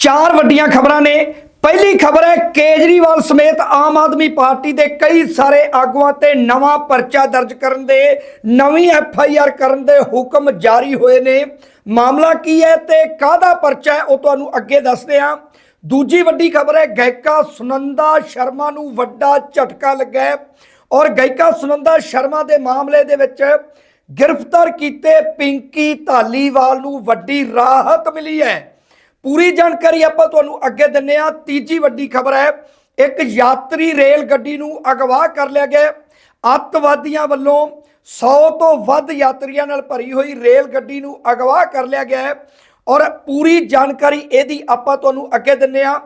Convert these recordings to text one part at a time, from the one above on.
ਚਾਰ ਵੱਡੀਆਂ ਖਬਰਾਂ ਨੇ। ਪਹਿਲੀ ਖਬਰ ਹੈ, ਕੇਜਰੀਵਾਲ ਸਮੇਤ ਆਮ ਆਦਮੀ ਪਾਰਟੀ ਦੇ ਕਈ ਸਾਰੇ ਆਗੂਆਂ ਤੇ ਨਵਾਂ ਪਰਚਾ ਦਰਜ ਕਰਨ ਦੇ, ਨਵੀਂ ਐਫ ਆਈ ਆਰ ਕਰਨ ਦੇ ਹੁਕਮ ਜਾਰੀ ਹੋਏ ਨੇ। ਮਾਮਲਾ ਕੀ ਹੈ ਤੇ ਕਾਹਦਾ ਪਰਚਾ ਹੈ, ਉਹ ਤੁਹਾਨੂੰ ਅੱਗੇ ਦੱਸਦੇ ਹਾਂ। ਦੂਜੀ ਵੱਡੀ ਖਬਰ ਹੈ, ਗਾਇਕਾ ਸੁਨੰਦਾ ਸ਼ਰਮਾ ਨੂੰ ਵੱਡਾ ਝਟਕਾ ਲੱਗਾ ਹੈ ਔਰ ਗਾਇਕਾ ਸੁਨੰਦਾ ਸ਼ਰਮਾ ਦੇ ਮਾਮਲੇ ਦੇ ਵਿੱਚ ਗ੍ਰਿਫਤਾਰ ਕੀਤੇ ਪਿੰਕੀ ਧਾਲੀਵਾਲ ਨੂੰ ਵੱਡੀ ਰਾਹਤ ਮਿਲੀ ਹੈ। ਪੂਰੀ ਜਾਣਕਾਰੀ ਆਪਾਂ ਤੁਹਾਨੂੰ ਅੱਗੇ ਦਿੰਨੇ ਆ। ਤੀਜੀ ਵੱਡੀ ਖਬਰ ਹੈ, ਇੱਕ ਯਾਤਰੀ ਰੇਲ ਗੱਡੀ ਨੂੰ ਅਗਵਾ ਕਰ ਲਿਆ ਗਿਆ ਅੱਤਵਾਦੀਆਂ ਵੱਲੋਂ 100 ਤੋਂ ਵੱਧ ਯਾਤਰੀਆਂ ਨਾਲ ਭਰੀ ਹੋਈ ਰੇਲ ਗੱਡੀ ਨੂੰ ਅਗਵਾ ਕਰ ਲਿਆ ਗਿਆ ਹੈ। ਔਰ ਪੂਰੀ ਜਾਣਕਾਰੀ ਇਹਦੀ ਆਪਾਂ ਤੁਹਾਨੂੰ ਅੱਗੇ ਦਿੰਨੇ ਆ।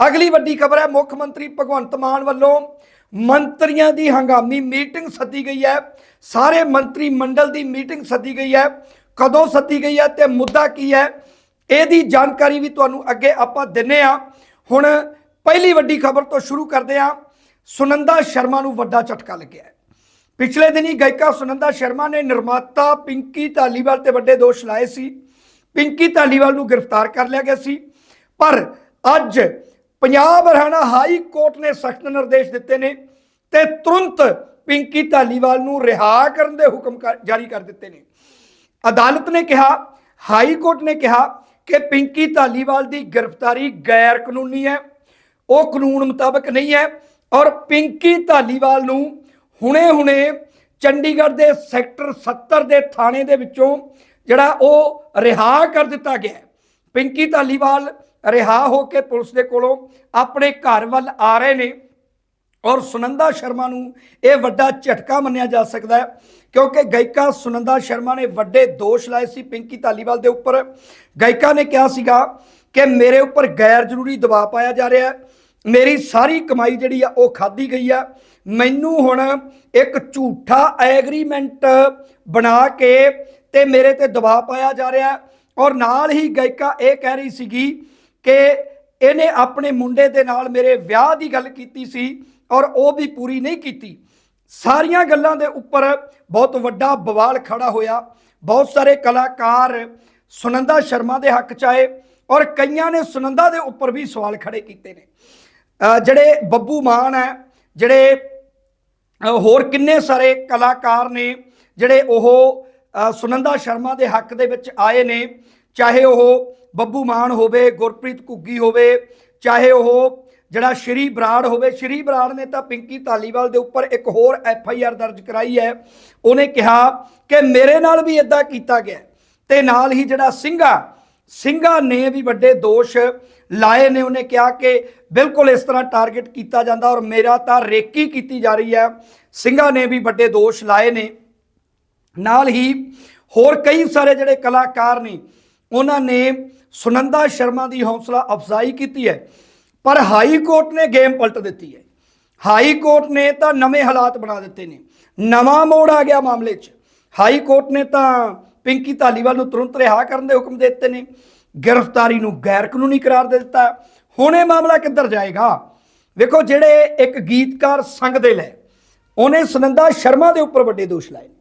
ਅਗਲੀ ਵੱਡੀ ਖਬਰ ਹੈ, ਮੁੱਖ ਮੰਤਰੀ ਭਗਵੰਤ ਮਾਨ ਵੱਲੋਂ ਮੰਤਰੀਆਂ ਦੀ ਹੰਗਾਮੀ ਮੀਟਿੰਗ ਸੱਦੀ ਗਈ ਹੈ। ਸਾਰੇ ਮੰਤਰੀ ਮੰਡਲ ਦੀ ਮੀਟਿੰਗ ਸੱਦੀ ਗਈ ਹੈ। ਕਦੋਂ ਸੱਦੀ ਗਈ ਹੈ ਤੇ ਮੁੱਦਾ ਕੀ ਹੈ? ਇਹਦੀ ਜਾਣਕਾਰੀ ਵੀ ਤੁਹਾਨੂੰ ਅੱਗੇ ਆਪਾਂ ਦਿੰਨੇ ਆ। ਹੁਣ ਪਹਿਲੀ ਵੱਡੀ ਖਬਰ ਤੋਂ ਸ਼ੁਰੂ ਕਰਦੇ ਆ। ਸੁਨੰਦਾ ਸ਼ਰਮਾ ਨੂੰ ਵੱਡਾ ਝਟਕਾ ਲੱਗਿਆ ਪਿਛਲੇ ਦਿਨੀ ਗਾਇਕਾ ਸੁਨੰਦਾ ਸ਼ਰਮਾ ਨੇ ਨਿਰਮਾਤਾ ਪਿੰਕੀ ਧਾਲੀਵਾਲ ਤੇ ਵੱਡੇ ਦੋਸ਼ ਲਾਏ ਸੀ। ਪਿੰਕੀ ਧਾਲੀਵਾਲ ਨੂੰ ਗ੍ਰਿਫਤਾਰ ਕਰ ਲਿਆ ਗਿਆ ਸੀ। ਪਰ ਅੱਜ ਪੰਜਾਬ ਹਰਿਆਣਾ ਹਾਈ ਕੋਰਟ ਨੇ ਸਖਤ ਨਿਰਦੇਸ਼ ਦਿੱਤੇ ਨੇ ਤੇ ਤੁਰੰਤ ਪਿੰਕੀ ਧਾਲੀਵਾਲ ਨੂੰ ਰਿਹਾ ਕਰਨ ਦੇ ਹੁਕਮ ਕਰ- ਜਾਰੀ ਕਰ ਦਿੱਤੇ ਨੇ। ਅਦਾਲਤ ਨੇ ਕਿਹਾ, ਹਾਈ ਕੋਰਟ ਨੇ ਕਿਹਾ ਕਿ ਪਿੰਕੀ ਧਾਲੀਵਾਲ ਦੀ ਗ੍ਰਿਫਤਾਰੀ ਗੈਰ ਕਾਨੂੰਨੀ ਹੈ, ਉਹ ਕਾਨੂੰਨ ਮੁਤਾਬਕ ਨਹੀਂ ਹੈ ਔਰ ਪਿੰਕੀ ਧਾਲੀਵਾਲ ਨੂੰ ਹੁਣੇ-ਹੁਣੇ ਚੰਡੀਗੜ੍ਹ ਦੇ ਸੈਕਟਰ 70 ਦੇ ਥਾਣੇ ਦੇ ਵਿੱਚੋਂ ਜਿਹੜਾ ਉਹ ਰਿਹਾ ਕਰ ਦਿੱਤਾ ਗਿਆ ਪਿੰਕੀ ਧਾਲੀਵਾਲ ਰਿਹਾ ਹੋ ਕੇ ਪੁਲਿਸ ਦੇ ਕੋਲੋਂ ਆਪਣੇ ਘਰ ਵੱਲ ਆ ਰਹੇ ਨੇ। ਔਰ ਸੁਨੰਦਾ ਸ਼ਰਮਾ ਨੂੰ ਇਹ ਵੱਡਾ ਝਟਕਾ ਮੰਨਿਆ ਜਾ ਸਕਦਾ ਹੈ, ਕਿਉਂਕਿ ਗਾਇਕਾ ਸੁਨੰਦਾ ਸ਼ਰਮਾ ਨੇ ਵੱਡੇ ਦੋਸ਼ ਲਾਏ ਸੀ ਪਿੰਕੀ ਧਾਲੀਵਾਲ ਦੇ ਉੱਪਰ। ਗਾਇਕਾ ਨੇ ਕਿਹਾ ਸੀਗਾ ਕਿ ਮੇਰੇ ਉੱਪਰ ਗੈਰ ਜ਼ਰੂਰੀ ਦਬਾਅ ਪਾਇਆ ਜਾ ਰਿਹਾ ਹੈ, ਮੇਰੀ ਸਾਰੀ ਕਮਾਈ ਜਿਹੜੀ ਆ ਉਹ ਖਾਦੀ ਗਈ ਆ। ਮੈਨੂੰ ਹੁਣ ਇੱਕ ਝੂਠਾ ਐਗਰੀਮੈਂਟ ਬਣਾ ਕੇ ਤੇ ਮੇਰੇ ਤੇ ਦਬਾਅ ਪਾਇਆ ਜਾ ਰਿਹਾ ਔਰ ਨਾਲ ਹੀ ਗਾਇਕਾ ਇਹ ਕਹਿ ਰਹੀ ਸੀਗੀ ਕਿ ਇਹਨੇ ਆਪਣੇ ਮੁੰਡੇ ਦੇ ਨਾਲ ਮੇਰੇ ਵਿਆਹ ਦੀ ਗੱਲ ਕੀਤੀ ਸੀ ਔਰ ਉਹ ਵੀ ਪੂਰੀ ਨਹੀਂ ਕੀਤੀ। ਸਾਰੀਆਂ ਗੱਲਾਂ ਦੇ ਉੱਪਰ ਬਹੁਤ ਵੱਡਾ ਬਵਾਲ ਖੜਾ ਹੋਇਆ। ਬਹੁਤ ਸਾਰੇ ਕਲਾਕਾਰ ਸੁਨੰਦਾ ਸ਼ਰਮਾ ਦੇ ਹੱਕ ਚ ਆਏ ਔਰ ਕਈਆਂ ਨੇ ਸੁਨੰਦਾ ਦੇ ਉੱਪਰ ਵੀ ਸਵਾਲ ਖੜੇ ਕੀਤੇ ਨੇ। ਜਿਹੜੇ ਬੱਬੂ ਮਾਨ ਹੈ, ਜਿਹੜੇ ਹੋਰ ਕਿੰਨੇ ਸਾਰੇ ਕਲਾਕਾਰ ਨੇ, ਜਿਹੜੇ ਉਹ ਸੁਨੰਦਾ ਸ਼ਰਮਾ ਦੇ ਹੱਕ ਦੇ ਵਿੱਚ ਆਏ ਨੇ, ਚਾਹੇ ਉਹ ਬੱਬੂ ਮਾਨ ਹੋਵੇ, ਗੁਰਪ੍ਰੀਤ ਘੁੱਗੀ ਹੋਵੇ, ਚਾਹੇ ਉਹ ਜਿਹੜਾ ਸ਼੍ਰੀ ਬਰਾੜ ਹੋਵੇ, ਸ਼੍ਰੀ ਬਰਾੜ ਨੇ ਤਾਂ ਪਿੰਕੀ ਧਾਲੀਵਾਲ ਦੇ ਉੱਪਰ ਇੱਕ ਹੋਰ ਐਫ ਆਈ ਆਰ ਦਰਜ ਕਰਾਈ ਹੈ। ਉਹਨੇ ਕਿਹਾ ਕਿ ਮੇਰੇ ਨਾਲ ਵੀ ਇਦਾਂ ਕੀਤਾ ਗਿਆ ਤੇ ਨਾਲ ਹੀ ਜਿਹੜਾ ਸਿੰਘਾ ਸਿੰਘਾ ਨੇ ਵੀ ਵੱਡੇ ਦੋਸ਼ ਲਾਏ ਨੇ। ਉਹਨੇ ਕਿਹਾ ਕਿ ਬਿਲਕੁਲ ਇਸ ਤਰ੍ਹਾਂ ਟਾਰਗੇਟ ਕੀਤਾ ਜਾਂਦਾ ਔਰ ਮੇਰਾ ਤਾਂ ਰੇਕੀ ਕੀਤੀ ਜਾ ਰਹੀ ਹੈ। ਸਿੰਘਾ ਨੇ ਵੀ ਵੱਡੇ ਦੋਸ਼ ਲਾਏ ਨੇ। ਨਾਲ ਹੀ ਹੋਰ ਕਈ ਸਾਰੇ ਜਿਹੜੇ ਕਲਾਕਾਰ ਨੇ, ਉਹਨਾਂ ਨੇ ਸੁਨੰਦਾ ਸ਼ਰਮਾ ਦੀ ਹੌਸਲਾ ਅਫਜ਼ਾਈ ਕੀਤੀ ਹੈ। ਪਰ ਹਾਈ ਕੋਰਟ ਨੇ ਗੇਮ ਪਲਟ ਦਿੱਤੀ ਹੈ। ਹਾਈ ਕੋਰਟ ਨੇ ਤਾਂ ਨਵੇਂ ਹਾਲਾਤ ਬਣਾ ਦਿੱਤੇ ਨੇ। ਨਵਾਂ ਮੋੜ ਆ ਗਿਆ ਮਾਮਲੇ 'ਚ। ਹਾਈ ਕੋਰਟ ਨੇ ਤਾਂ ਪਿੰਕੀ ਧਾਲੀਵਾਲ ਨੂੰ ਤੁਰੰਤ ਰਿਹਾ ਕਰਨ ਦੇ ਹੁਕਮ ਦੇ ਦਿੱਤੇ ਨੇ। ਗ੍ਰਿਫਤਾਰੀ ਨੂੰ ਗੈਰ ਕਾਨੂੰਨੀ ਕਰਾਰ ਦੇ ਦਿੱਤਾ। ਹੁਣ ਇਹ ਮਾਮਲਾ ਕਿੱਧਰ ਜਾਏਗਾ? ਵੇਖੋ, ਜਿਹੜੇ ਇੱਕ ਗੀਤਕਾਰ ਸੰਗ ਦੇ ਲੈ, ਉਹਨੇ ਸੁਨੰਦਾ ਸ਼ਰਮਾ ਦੇ ਉੱਪਰ ਵੱਡੇ ਦੋਸ਼ ਲਾਏ ਨੇ।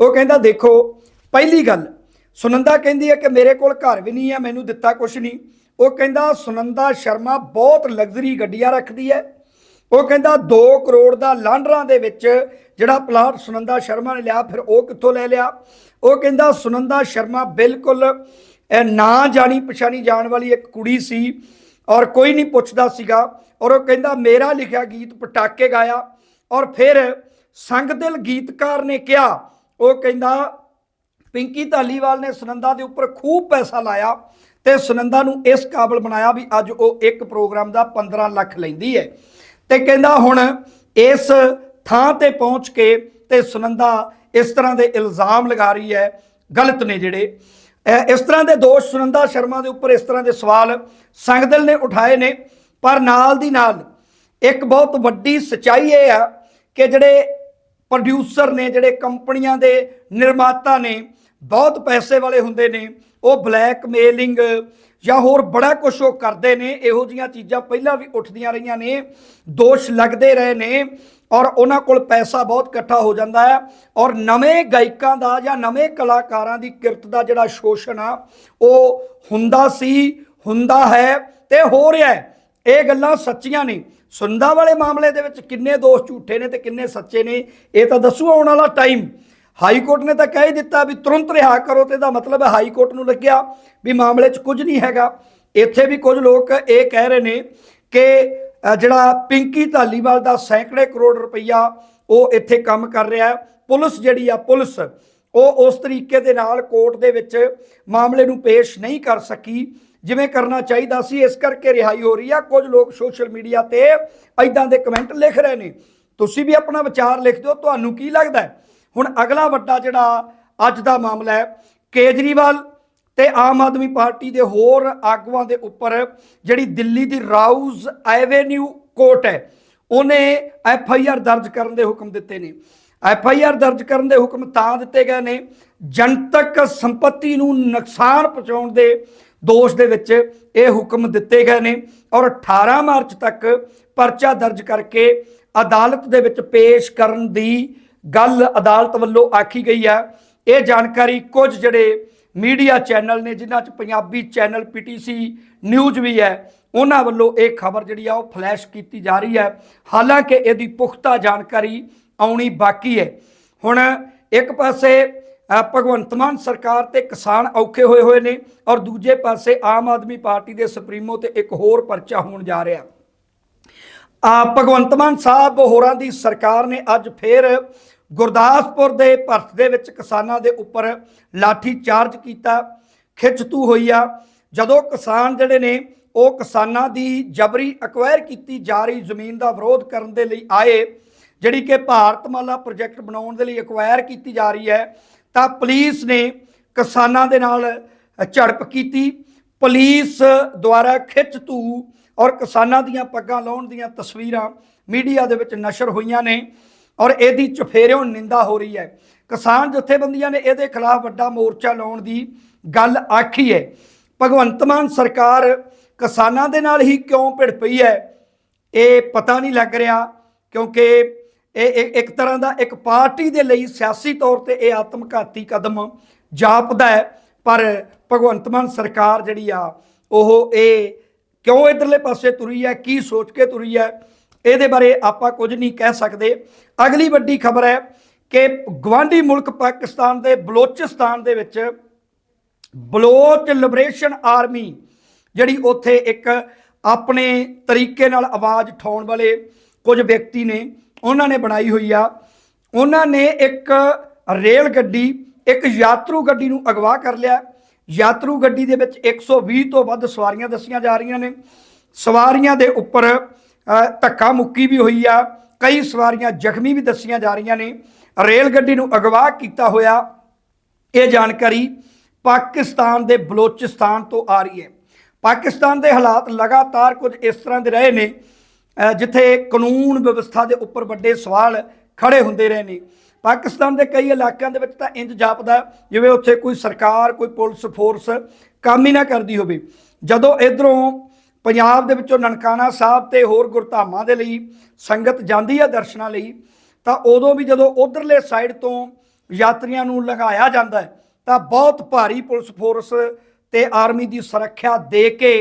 ਉਹ ਕਹਿੰਦਾ, ਦੇਖੋ, ਪਹਿਲੀ ਗੱਲ, ਸੁਨੰਦਾ ਕਹਿੰਦੀ ਹੈ ਕਿ ਮੇਰੇ ਕੋਲ ਘਰ ਵੀ ਨਹੀਂ ਹੈ, ਮੈਨੂੰ ਦਿੱਤਾ ਕੁਛ ਨਹੀਂ। ਉਹ ਕਹਿੰਦਾ, ਸੁਨੰਦਾ ਸ਼ਰਮਾ ਬਹੁਤ ਲਗਜ਼ਰੀ ਗੱਡੀਆਂ ਰੱਖਦੀ ਹੈ। ਉਹ ਕਹਿੰਦਾ 2 ਕਰੋੜ ਦਾ ਲਾਂਡਰਾਂ ਦੇ ਵਿੱਚ ਜਿਹੜਾ ਪਲਾਟ ਸੁਨੰਦਾ ਸ਼ਰਮਾ ਨੇ ਲਿਆ, ਫਿਰ ਉਹ ਕਿੱਥੋਂ ਲੈ ਲਿਆ? ਉਹ ਕਹਿੰਦਾ, ਸੁਨੰਦਾ ਸ਼ਰਮਾ ਬਿਲਕੁਲ ਨਾ ਜਾਣੀ ਪਛਾਣੀ ਜਾਣ ਵਾਲੀ ਇੱਕ ਕੁੜੀ ਸੀ ਔਰ ਕੋਈ ਨਹੀਂ ਪੁੱਛਦਾ ਸੀਗਾ। ਔਰ ਉਹ ਕਹਿੰਦਾ, ਮੇਰਾ ਲਿਖਿਆ ਗੀਤ ਪਟਾਕੇ ਗਾਇਆ। ਔਰ ਫਿਰ ਸੰਗ ਦਿਲ ਗੀਤਕਾਰ ਨੇ ਕਿਹਾ, ਉਹ ਕਹਿੰਦਾ ਪਿੰਕੀ ਧਾਲੀਵਾਲ ਨੇ ਸੁਨੰਦਾ ਦੇ ਉੱਪਰ ਖੂਬ ਪੈਸਾ ਲਾਇਆ ਤੇ ਸੁਨੰਦਾ ਨੂੰ ਇਸ ਕਾਬਲ ਬਣਾਇਆ ਵੀ ਅੱਜ ਉਹ ਇੱਕ ਪ੍ਰੋਗਰਾਮ ਦਾ 15 ਲੱਖ ਲੈਂਦੀ ਹੈ। ਤੇ ਕਹਿੰਦਾ ਹੁਣ ਇਸ ਥਾਂ ਤੇ ਪਹੁੰਚ ਕੇ ਤੇ ਸੁਨੰਦਾ ਇਸ ਤਰ੍ਹਾਂ ਦੇ ਇਲਜ਼ਾਮ ਲਗਾ ਰਹੀ ਹੈ, ਗਲਤ ਨੇ ਜਿਹੜੇ। ਇਸ ਤਰ੍ਹਾਂ ਦੇ ਦੋਸ਼ ਸੁਨੰਦਾ ਸ਼ਰਮਾ ਦੇ ਉੱਪਰ ਇਸ ਤਰ੍ਹਾਂ ਦੇ ਸਵਾਲ ਸੰਗਦਲ ਨੇ ਉਠਾਏ ਨੇ, ਪਰ ਨਾਲ ਦੀ ਨਾਲ ਇੱਕ ਬਹੁਤ ਵੱਡੀ ਸਚਾਈ ਇਹ ਆ ਕਿ ਜਿਹੜੇ ਪ੍ਰੋਡਿਊਸਰ ਨੇ, ਜਿਹੜੇ ਕੰਪਨੀਆਂ ਦੇ ਨਿਰਮਾਤਾ ਨੇ ਬਹੁਤ ਪੈਸੇ ਵਾਲੇ ਹੁੰਦੇ ਨੇ, ਉਹ ਬਲੈਕਮੇਲਿੰਗ ਜਾਂ ਹੋਰ ਬੜਾ ਕੁਝ ਉਹ ਕਰਦੇ ਨੇ, ਇਹੋ ਜੀਆਂ ਚੀਜ਼ਾਂ ਪਹਿਲਾਂ ਵੀ ਉੱਠਦੀਆਂ ਰਹੀਆਂ ਨੇ, ਦੋਸ਼ ਲੱਗਦੇ ਰਹੇ ਨੇ ਔਰ ਉਹਨਾਂ ਕੋਲ ਪੈਸਾ ਬਹੁਤ ਇਕੱਠਾ ਹੋ ਜਾਂਦਾ ਹੈ ਔਰ ਨਵੇਂ ਗਾਇਕਾਂ ਦਾ ਜਾਂ ਨਵੇਂ ਕਲਾਕਾਰਾਂ ਦੀ ਕਿਰਤ ਦਾ ਜਿਹੜਾ ਸ਼ੋਸ਼ਣ ਆ, ਉਹ ਹੁੰਦਾ ਸੀ, ਹੁੰਦਾ ਹੈ ਤੇ ਹੋ ਰਿਹਾ ਹੈ। ਇਹ ਗੱਲਾਂ ਸੱਚੀਆਂ ਨੇ। ਸੁੰਦਾ ਵਾਲੇ ਮਾਮਲੇ ਦੇ ਵਿੱਚ ਕਿੰਨੇ ਦੋਸ਼ ਝੂਠੇ ਨੇ ਤੇ ਕਿੰਨੇ ਸੱਚੇ ਨੇ, ਇਹ ਤਾਂ ਦੱਸੂ ਆਉਣ ਵਾਲਾ ਟਾਈਮ ਹਾਈ ਕੋਰਟ ਨੇ ਤਾਂ ਕਹਿ ਹੀ ਦਿੱਤਾ ਵੀ ਤੁਰੰਤ ਰਿਹਾ ਕਰੋ ਤੇ ਇਹਦਾ ਮਤਲਬ ਹੈ ਹਾਈ ਕੋਰਟ ਨੂੰ ਲੱਗਿਆ ਵੀ ਮਾਮਲੇ 'ਚ ਕੁਝ ਨਹੀਂ ਹੈਗਾ। ਇੱਥੇ ਵੀ ਕੁਝ ਲੋਕ ਇਹ ਕਹਿ ਰਹੇ ਨੇ ਕਿ ਜਿਹੜਾ ਪਿੰਕੀ ਧਾਲੀਵਾਲ ਦਾ ਸੈਂਕੜੇ ਕਰੋੜ ਰੁਪਈਆ ਉਹ ਇੱਥੇ ਕੰਮ ਕਰ ਰਿਹਾ ਪੁਲਿਸ ਜਿਹੜੀ ਆ, ਪੁਲਿਸ, ਉਹ ਉਸ ਤਰੀਕੇ ਦੇ ਨਾਲ ਕੋਰਟ ਦੇ ਵਿੱਚ ਮਾਮਲੇ ਨੂੰ ਪੇਸ਼ ਨਹੀਂ ਕਰ ਸਕੀ, ਜਿਵੇਂ ਕਰਨਾ ਚਾਹੀਦਾ ਸੀ। ਇਸ ਕਰਕੇ ਰਿਹਾਈ ਹੋ ਰਹੀ ਆ। ਕੁਝ ਲੋਕ ਸੋਸ਼ਲ ਮੀਡੀਆ ਤੇ ਐਦਾਂ ਦੇ ਕਮੈਂਟ ਲਿਖ ਰਹੇ ਨੇ। ਤੁਸੀਂ ਵੀ ਆਪਣਾ ਵਿਚਾਰ ਲਿਖ ਦਿਓ। ਤੁਹਾਨੂੰ ਕੀ ਲੱਗਦਾ ਹੈ? ਹੁਣ ਅਗਲਾ ਵੱਡਾ ਜਿਹੜਾ ਅੱਜ ਦਾ ਮਾਮਲਾ ਹੈ, ਕੇਜਰੀਵਾਲ ਤੇ ਆਮ ਆਦਮੀ ਪਾਰਟੀ ਦੇ ਹੋਰ ਆਗੂਆਂ ਦੇ ਉੱਪਰ ਜਿਹੜੀ ਦਿੱਲੀ ਦੀ ਰਾਊਜ਼ ਐਵੇਨਿਊ ਕੋਰਟ ਹੈ, ਉਹਨੇ ਐਫ ਆਈ ਆਰ ਦਰਜ ਕਰਨ ਦੇ ਹੁਕਮ ਦਿੱਤੇ ਨੇ। ਐਫ ਆਈ ਆਰ ਦਰਜ ਕਰਨ ਦੇ ਹੁਕਮ ਤਾਂ ਦਿੱਤੇ ਗਏ ਨੇ, ਜਨਤਕ ਸੰਪਤੀ ਨੂੰ ਨੁਕਸਾਨ ਪਹੁੰਚਾਉਣ ਦੇ ਦੋਸ਼ ਦੇ ਵਿੱਚ ਇਹ ਹੁਕਮ ਦਿੱਤੇ ਗਏ ਨੇ ਔਰ 18 ਮਾਰਚ ਤੱਕ ਪਰਚਾ ਦਰਜ ਕਰਕੇ ਅਦਾਲਤ ਦੇ ਵਿੱਚ ਪੇਸ਼ ਕਰਨ ਦੀ ਗੱਲ ਅਦਾਲਤ ਵੱਲੋਂ ਆਖੀ ਗਈ ਹੈ। ਇਹ ਜਾਣਕਾਰੀ ਕੁਝ ਜਿਹੜੇ ਮੀਡੀਆ ਚੈਨਲ ਨੇ, ਜਿਨ੍ਹਾਂ 'ਚ ਪੰਜਾਬੀ ਚੈਨਲ ਪੀਟੀਸੀ ਨਿਊਜ਼ ਵੀ ਹੈ, ਉਹਨਾਂ ਵੱਲੋਂ ਇਹ ਖਬਰ ਜਿਹੜੀ ਆ ਉਹ ਫਲੈਸ਼ ਕੀਤੀ ਜਾ ਰਹੀ ਹੈ। ਹਾਲਾਂਕਿ ਇਹਦੀ ਪੁਖਤਾ ਜਾਣਕਾਰੀ ਆਉਣੀ ਬਾਕੀ ਹੈ। ਹੁਣ ਇੱਕ ਪਾਸੇ ਭਗਵੰਤ ਮਾਨ ਸਰਕਾਰ ਤੇ ਕਿਸਾਨ ਔਖੇ ਹੋਏ ਹੋਏ ਨੇ ਔਰ ਦੂਜੇ ਪਾਸੇ ਆਮ ਆਦਮੀ ਪਾਰਟੀ ਦੇ ਸੁਪਰੀਮੋ ਤੇ ਇੱਕ ਹੋਰ ਪਰਚਾ ਹੋਣ ਜਾ ਰਿਹਾ। ਆ ਭਗਵੰਤ ਮਾਨ ਸਾਹਿਬ ਹੋਰਾਂ ਦੀ ਸਰਕਾਰ ਨੇ ਅੱਜ ਫੇਰ ਗੁਰਦਾਸਪੁਰ ਦੇ ਭਰਤ ਦੇ ਵਿੱਚ ਕਿਸਾਨਾਂ ਦੇ ਉੱਪਰ ਲਾਠੀ ਚਾਰਜ ਕੀਤਾ, ਖਿੱਚਤੂ ਹੋਈ ਆ। ਜਦੋਂ ਕਿਸਾਨ ਜਿਹੜੇ ਨੇ, ਉਹ ਕਿਸਾਨਾਂ ਦੀ ਜਬਰੀ ਅਕਵਾਇਰ ਕੀਤੀ ਜਾ ਰਹੀ ਜ਼ਮੀਨ ਦਾ ਵਿਰੋਧ ਕਰਨ ਦੇ ਲਈ ਆਏ, ਜਿਹੜੀ ਕਿ ਭਾਰਤਮਾਲਾ ਪ੍ਰੋਜੈਕਟ ਬਣਾਉਣ ਦੇ ਲਈ ਅਕਵਾਇਰ ਕੀਤੀ ਜਾ ਰਹੀ ਹੈ, ਤਾਂ ਪੁਲਿਸ ਨੇ ਕਿਸਾਨਾਂ ਦੇ ਨਾਲ ਝੜਪ ਕੀਤੀ। ਪੁਲਿਸ ਦੁਆਰਾ ਖਿੱਚ ਧੂ ਔਰ ਕਿਸਾਨਾਂ ਦੀਆਂ ਪੱਗਾਂ ਲਾਉਣ ਦੀਆਂ ਤਸਵੀਰਾਂ ਮੀਡੀਆ ਦੇ ਵਿੱਚ ਨਸ਼ਰ ਹੋਈਆਂ ਨੇ ਔਰ ਇਹਦੀ ਚਫੇਰਿਓਂ ਨਿੰਦਾ ਹੋ ਰਹੀ ਹੈ। ਕਿਸਾਨ ਜਥੇਬੰਦੀਆਂ ਨੇ ਇਹਦੇ ਖਿਲਾਫ ਵੱਡਾ ਮੋਰਚਾ ਲਾਉਣ ਦੀ ਗੱਲ ਆਖੀ ਹੈ। ਭਗਵੰਤ ਮਾਨ ਸਰਕਾਰ ਕਿਸਾਨਾਂ ਦੇ ਨਾਲ ਹੀ ਕਿਉਂ ਭਿੜ ਪਈ ਹੈ? ਇਹ ਪਤਾ ਨਹੀਂ ਲੱਗ ਰਿਹਾ ਕਿਉਂਕਿ ਇਹ ਇਹ ਇੱਕ ਤਰ੍ਹਾਂ ਦਾ ਇੱਕ ਪਾਰਟੀ ਦੇ ਲਈ ਸਿਆਸੀ ਤੌਰ ਤੇ ਇਹ ਆਤਮਘਾਤੀ ਕਦਮ ਜਾਪਦਾ ਹੈ। ਪਰ ਭਗਵੰਤ ਮਾਨ ਸਰਕਾਰ ਜਿਹੜੀ ਆ, ਉਹ ਇਹ ਕਿਉਂ ਇਧਰਲੇ ਪਾਸੇ ਤੁਰੀ ਹੈ? ਕੀ ਸੋਚ ਕੇ ਤੁਰੀ ਹੈ? ਇਹਦੇ ਬਾਰੇ ਆਪਾਂ ਕੁਝ ਨਹੀਂ ਕਹਿ ਸਕਦੇ। ਅਗਲੀ ਵੱਡੀ ਖਬਰ ਹੈ ਕਿ ਗਵਾਂਢੀ ਮੁਲਕ ਪਾਕਿਸਤਾਨ ਦੇ ਬਲੋਚਿਸਤਾਨ ਦੇ ਵਿੱਚ ਬਲੋਚ ਲਿਬਰੇਸ਼ਨ ਆਰਮੀ, ਜਿਹੜੀ ਉੱਥੇ ਇੱਕ ਆਪਣੇ ਤਰੀਕੇ ਨਾਲ ਆਵਾਜ਼ ਉਠਾਉਣ ਵਾਲੇ ਕੁਝ ਵਿਅਕਤੀ ਨੇ, ਉਹਨਾਂ ਨੇ ਬਣਾਈ ਹੋਈ ਆ। ਉਹਨਾਂ ਨੇ ਇੱਕ ਰੇਲ ਗੱਡੀ, ਇੱਕ ਯਾਤਰੂ ਗੱਡੀ ਨੂੰ ਅਗਵਾ ਕਰ ਲਿਆ। ਯਾਤਰੂ ਗੱਡੀ ਦੇ ਵਿੱਚ 120 ਤੋਂ ਵੱਧ ਸਵਾਰੀਆਂ ਦੱਸੀਆਂ ਜਾ ਰਹੀਆਂ ਨੇ। ਸਵਾਰੀਆਂ ਦੇ ਉੱਪਰ ਧੱਕਾ ਮੁੱਕੀ ਵੀ ਹੋਈ ਆ। ਕਈ ਸਵਾਰੀਆਂ ਜ਼ਖਮੀ ਵੀ ਦੱਸੀਆਂ ਜਾ ਰਹੀਆਂ ਨੇ। ਰੇਲ ਗੱਡੀ ਨੂੰ ਅਗਵਾ ਕੀਤਾ ਹੋਇਆ ਇਹ ਜਾਣਕਾਰੀ ਪਾਕਿਸਤਾਨ ਦੇ ਬਲੋਚਿਸਤਾਨ ਤੋਂ ਆ ਰਹੀ ਹੈ। ਪਾਕਿਸਤਾਨ ਦੇ ਹਾਲਾਤ ਲਗਾਤਾਰ ਕੁਝ ਇਸ ਤਰ੍ਹਾਂ ਦੇ ਰਹੇ ਨੇ ਜਿੱਥੇ ਕਾਨੂੰਨ ਵਿਵਸਥਾ ਦੇ ਉੱਪਰ ਵੱਡੇ ਸਵਾਲ ਖੜੇ ਹੁੰਦੇ ਰਹੇ ਨੇ। ਪਾਕਿਸਤਾਨ ਦੇ ਕਈ ਇਲਾਕਿਆਂ ਦੇ ਵਿੱਚ ਤਾਂ ਇੰਜ ਜਾਪਦਾ ਜਿਵੇਂ ਉੱਥੇ ਕੋਈ ਸਰਕਾਰ, ਕੋਈ ਪੁਲਿਸ ਫੋਰਸ ਕੰਮ ਹੀ ਨਾ ਕਰਦੀ ਹੋਵੇ। ਜਦੋਂ ਇਧਰੋਂ ਪੰਜਾਬ ਦੇ ਵਿੱਚੋਂ ਨਨਕਾਣਾ ਸਾਹਿਬ ਤੇ ਹੋਰ ਗੁਰਧਾਮਾਂ ਦੇ ਲਈ ਸੰਗਤ ਜਾਂਦੀ ਹੈ ਦਰਸ਼ਨਾਂ ਲਈ, ਤਾਂ ਉਦੋਂ ਵੀ ਜਦੋਂ ਉਧਰਲੇ ਸਾਈਡ ਤੋਂ ਯਾਤਰੀਆਂ ਨੂੰ ਲੰਘਾਇਆ ਜਾਂਦਾ ਤਾਂ ਬਹੁਤ ਭਾਰੀ ਪੁਲਿਸ ਫੋਰਸ ਤੇ ਆਰਮੀ ਦੀ ਸੁਰੱਖਿਆ ਦੇ ਕੇ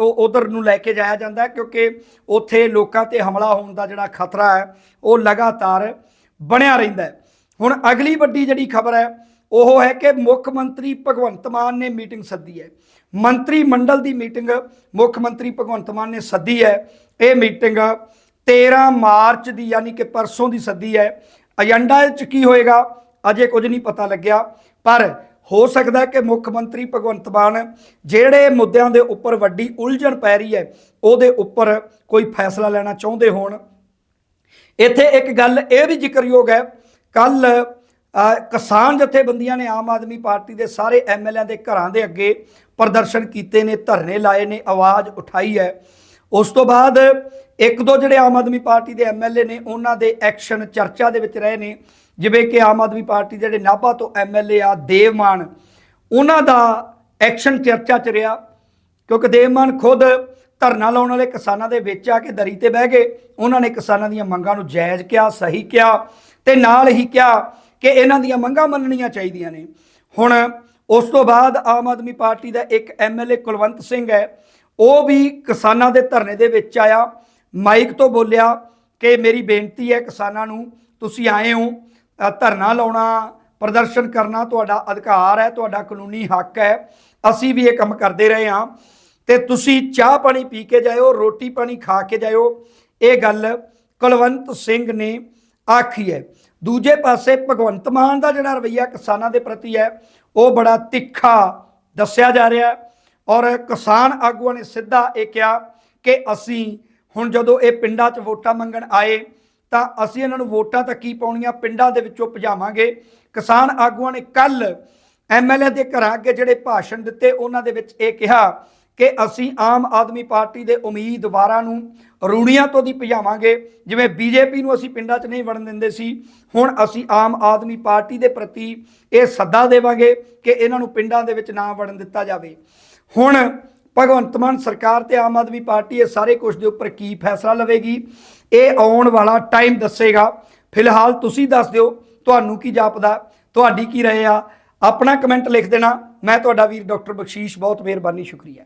ਉਧਰ ਨੂੰ ਲੈ ਕੇ ਜਾਇਆ ਜਾਂਦਾ ਕਿਉਂਕਿ ਉੱਥੇ ਲੋਕਾਂ ਤੇ ਹਮਲਾ ਹੋਣ ਦਾ ਜਿਹੜਾ ਖਤਰਾ ਹੈ, ਉਹ ਲਗਾਤਾਰ ਬਣਿਆ ਰਹਿੰਦਾ ਹੈ। ਹੁਣ ਅਗਲੀ ਵੱਡੀ ਜਿਹੜੀ ਖਬਰ ਹੈ, ਉਹ ਹੈ ਕਿ ਮੁੱਖ ਮੰਤਰੀ ਭਗਵੰਤ ਮਾਨ ਨੇ ਮੀਟਿੰਗ ਸੱਦੀ ਹੈ। ਮੰਤਰੀ ਮੰਡਲ ਦੀ ਮੀਟਿੰਗ ਮੁੱਖ ਮੰਤਰੀ ਭਗਵੰਤ ਮਾਨ ਨੇ ਸੱਦੀ ਹੈ। ਇਹ ਮੀਟਿੰਗ 13 ਮਾਰਚ ਦੀ ਯਾਨੀ ਕਿ ਪਰਸੋਂ ਦੀ ਸੱਦੀ ਹੈ। ਏਜੰਡਾ ਇਹ 'ਚ ਕੀ ਹੋਏਗਾ, ਅਜੇ ਕੁਝ ਨਹੀਂ ਪਤਾ ਲੱਗਿਆ। ਪਰ ਹੋ ਸਕਦਾ ਕਿ ਮੁੱਖ ਮੰਤਰੀ ਭਗਵੰਤ ਮਾਨ ਜਿਹੜੇ ਮੁੱਦਿਆਂ ਦੇ ਉੱਪਰ ਵੱਡੀ ਉਲਝਣ ਪੈ ਰਹੀ ਹੈ, ਉਹਦੇ ਉੱਪਰ ਕੋਈ ਫੈਸਲਾ ਲੈਣਾ ਚਾਹੁੰਦੇ ਹੋਣ। ਇੱਥੇ ਇੱਕ ਗੱਲ ਇਹ ਵੀ ਜ਼ਿਕਰਯੋਗ ਹੈ ਕੱਲ ਕਿਸਾਨ ਜਥੇਬੰਦੀਆਂ ਨੇ ਆਮ ਆਦਮੀ ਪਾਰਟੀ ਦੇ ਸਾਰੇ ਐਮਐਲਏ ਦੇ ਘਰਾਂ ਦੇ ਅੱਗੇ ਪ੍ਰਦਰਸ਼ਨ ਕੀਤੇ ਨੇ, ਧਰਨੇ ਲਾਏ ਨੇ, ਆਵਾਜ਼ ਉਠਾਈ ਹੈ। ਉਸ ਤੋਂ ਬਾਅਦ ਇੱਕ ਦੋ ਜਿਹੜੇ ਆਮ ਆਦਮੀ ਪਾਰਟੀ ਦੇ ਐਮਐਲਏ ਨੇ, ਉਹਨਾਂ ਦੇ ਐਕਸ਼ਨ ਚਰਚਾ ਦੇ ਵਿੱਚ ਰਹੇ ਨੇ, ਜਿਵੇਂ ਕਿ ਆਮ ਆਦਮੀ ਪਾਰਟੀ ਦੇ ਜਿਹੜੇ ਨਾਭਾ ਤੋਂ ਐਮਐਲਏ ਆ ਦੇਵਮਾਨ, ਉਹਨਾਂ ਦਾ ਐਕਸ਼ਨ ਚਰਚਾ ਚ ਰਿਹਾ, ਕਿਉਂਕਿ ਦੇਵਮਾਨ ਖੁਦ ਧਰਨਾ ਲਾਉਣ ਵਾਲੇ ਕਿਸਾਨਾਂ ਦੇ ਵਿੱਚ ਆ ਕੇ ਦਰੀ ਤੇ ਬਹਿ ਗਏ। ਉਹਨਾਂ ਨੇ ਕਿਸਾਨਾਂ ਦੀਆਂ ਮੰਗਾਂ ਨੂੰ ਜਾਇਜ਼ ਕਿਹਾ, ਸਹੀ ਕਿਹਾ ਤੇ ਨਾਲ ਹੀ ਕਿਹਾ ਕਿ ਇਹਨਾਂ ਦੀਆਂ ਮੰਗਾਂ ਮੰਨਣੀਆਂ ਚਾਹੀਦੀਆਂ ਨੇ। ਹੁਣ ਉਸ ਤੋਂ ਬਾਅਦ ਆਮ ਆਦਮੀ ਪਾਰਟੀ ਦਾ ਇੱਕ ਐਮਐਲਏ ਕੁਲਵੰਤ ਸਿੰਘ ਹੈ। ਉਹ ਵੀ ਕਿਸਾਨਾਂ ਦੇ ਧਰਨੇ ਦੇ ਵਿੱਚ ਆਇਆ। ਮਾਈਕ ਤੋਂ ਬੋਲਿਆ ਕਿ ਮੇਰੀ ਬੇਨਤੀ ਹੈ ਕਿਸਾਨਾਂ ਨੂੰ, ਤੁਸੀਂ ਆਏ ਹੋ ਧਰਨਾ ਲਾਉਣਾ, ਪ੍ਰਦਰਸ਼ਨ ਕਰਨਾ ਤੁਹਾਡਾ ਅਧਿਕਾਰ ਹੈ, ਤੁਹਾਡਾ ਕਾਨੂੰਨੀ ਹੱਕ ਹੈ। ਅਸੀਂ ਵੀ ਇਹ ਕੰਮ ਕਰਦੇ ਰਹੇ ਹਾਂ। ਤੇ ਤੁਸੀਂ ਚਾਹ ਪਾਣੀ ਪੀ ਕੇ ਜਾਇਓ, ਰੋਟੀ ਪਾਣੀ ਖਾ ਕੇ ਜਾਇਓ। ਇਹ ਗੱਲ ਕੁਲਵੰਤ ਸਿੰਘ ਨੇ ਆਖੀ ਹੈ। ਦੂਜੇ ਪਾਸੇ ਭਗਵੰਤ ਮਾਨ ਦਾ ਜਿਹੜਾ ਰਵਈਆ ਕਿਸਾਨਾਂ ਦੇ ਪ੍ਰਤੀ ਹੈ, ਉਹ ਬੜਾ ਤਿੱਖਾ ਦੱਸਿਆ ਜਾ ਰਿਹਾ ਔਰ ਕਿਸਾਨ ਆਗੂਆਂ ਨੇ ਸਿੱਧਾ ਇਹ ਕਿਹਾ ਕਿ ਅਸੀਂ ਹੁਣ ਜਦੋਂ ਇਹ ਪਿੰਡਾਂ 'ਚ ਵੋਟਾਂ ਮੰਗਣ ਆਏ, ਤਾਂ ਅਸੀਂ ਇਹਨਾਂ ਨੂੰ ਵੋਟਾਂ ਤਾਂ ਕੀ ਪਾਉਣੀਆਂ, ਪਿੰਡਾਂ ਦੇ ਵਿੱਚੋਂ ਭਜਾਵਾਂਗੇ। ਕਿਸਾਨ ਆਗੂਆਂ ਨੇ ਕੱਲ ਐਮਐਲਏ ਦੇ ਘਰਾਂ ਅੱਗੇ ਜਿਹੜੇ ਭਾਸ਼ਣ ਦਿੱਤੇ, ਉਹਨਾਂ ਦੇ ਵਿੱਚ ਇਹ ਕਿਹਾ ਕਿ ਅਸੀਂ ਆਮ ਆਦਮੀ ਪਾਰਟੀ ਦੇ ਉਮੀਦਵਾਰਾਂ ਨੂੰ ਰੂੜੀਆਂ ਤੋਂ ਦੀ ਭਜਾਵਾਂਗੇ। ਜਿਵੇਂ ਬੀਜੇਪੀ ਨੂੰ ਅਸੀਂ ਪਿੰਡਾਂ 'ਚ ਨਹੀਂ ਵੜਨ ਦਿੰਦੇ ਸੀ, ਹੁਣ ਅਸੀਂ ਆਮ ਆਦਮੀ ਪਾਰਟੀ ਦੇ ਪ੍ਰਤੀ ਇਹ ਸੱਦਾ ਦੇਵਾਂਗੇ ਕਿ ਇਹਨਾਂ ਨੂੰ ਪਿੰਡਾਂ ਦੇ ਵਿੱਚ ਨਾ ਵੜਨ ਦਿੱਤਾ ਜਾਵੇ। ਹੁਣ ਭਗਵੰਤ ਮਾਨ ਸਰਕਾਰ ਤੇ ਆਮ ਆਦਮੀ ਪਾਰਟੀ ਇਹ ਸਾਰੇ ਕੁਝ ਦੇ ਉੱਪਰ ਕੀ ਫੈਸਲਾ ਲਵੇਗੀ? ਇਹ ਆਉਣ ਵਾਲਾ ਟਾਈਮ ਦੱਸੇਗਾ। ਫਿਲਹਾਲ ਤੁਸੀਂ ਦੱਸ ਦਿਓ, ਤੁਹਾਨੂੰ ਕੀ ਜਾਪਦਾ, ਤੁਹਾਡੀ ਕੀ ਰਾਏ ਆ? ਆਪਣਾ ਕਮੈਂਟ ਲਿਖ ਦੇਣਾ। ਮੈਂ ਤੁਹਾਡਾ ਵੀਰ ਡਾਕਟਰ ਬਖਸ਼ੀਸ਼, ਬਹੁਤ ਮਿਹਰਬਾਨੀ, ਸ਼ੁਕਰੀਆ।